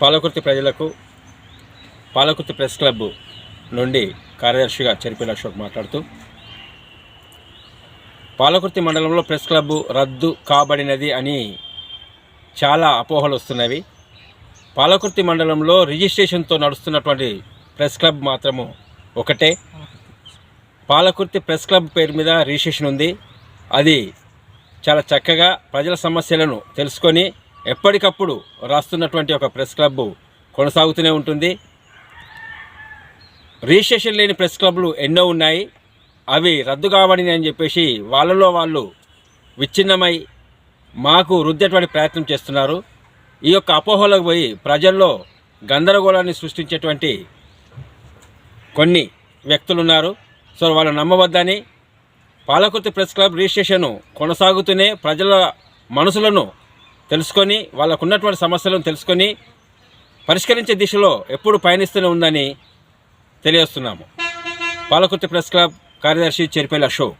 పాలకుర్తి ప్రజలకు Palakurthi press club నుండి కార్యదర్శిగా చెరిపేల అశోక్ మాట్లాడుతూ పాలకుర్తి మండలంలో ప్రెస్ క్లబ్ రద్దు కాబడినది అని చాలా అపోహలు వస్తున్నవి. పాలకుర్తి మండలంలో రిజిస్ట్రేషన్తో నడుస్తున్నటువంటి ప్రెస్ క్లబ్ మాత్రము ఒకటే. పాలకుర్తి ప్రెస్ క్లబ్ పేరు మీద రిజిస్ట్రేషన్ ఉంది. అది చాలా చక్కగా ప్రజల సమస్యలను తెలుసుకొని ఎప్పటికప్పుడు రాస్తున్నటువంటి ఒక ప్రెస్ క్లబ్ కొనసాగుతూనే ఉంటుంది. రిజిస్ట్రేషన్ లేని ప్రెస్ క్లబ్లు ఎన్నో ఉన్నాయి. అవి రద్దు కావని అని చెప్పేసి వాళ్ళలో వాళ్ళు విచ్ఛిన్నమై మాకు రుద్దేటువంటి ప్రయత్నం చేస్తున్నారు. ఈ యొక్క అపోహలకు పోయి ప్రజల్లో గందరగోళాన్ని సృష్టించేటువంటి కొన్ని వ్యక్తులు ఉన్నారు. సో వాళ్ళు నమ్మవద్దని పాలకుర్తి ప్రెస్ క్లబ్ రిజిస్ట్రేషన్ కొనసాగుతూనే ప్రజల మనసులను తెలుసుకొని వాళ్ళకు ఉన్నటువంటి సమస్యలను తెలుసుకొని పరిష్కరించే దిశలో ఎప్పుడు పయనిస్తూనే ఉందని తెలియజేస్తున్నాము. పాలకుర్తి ప్రెస్ క్లబ్ కార్యదర్శి చెరిపేల అశోక్.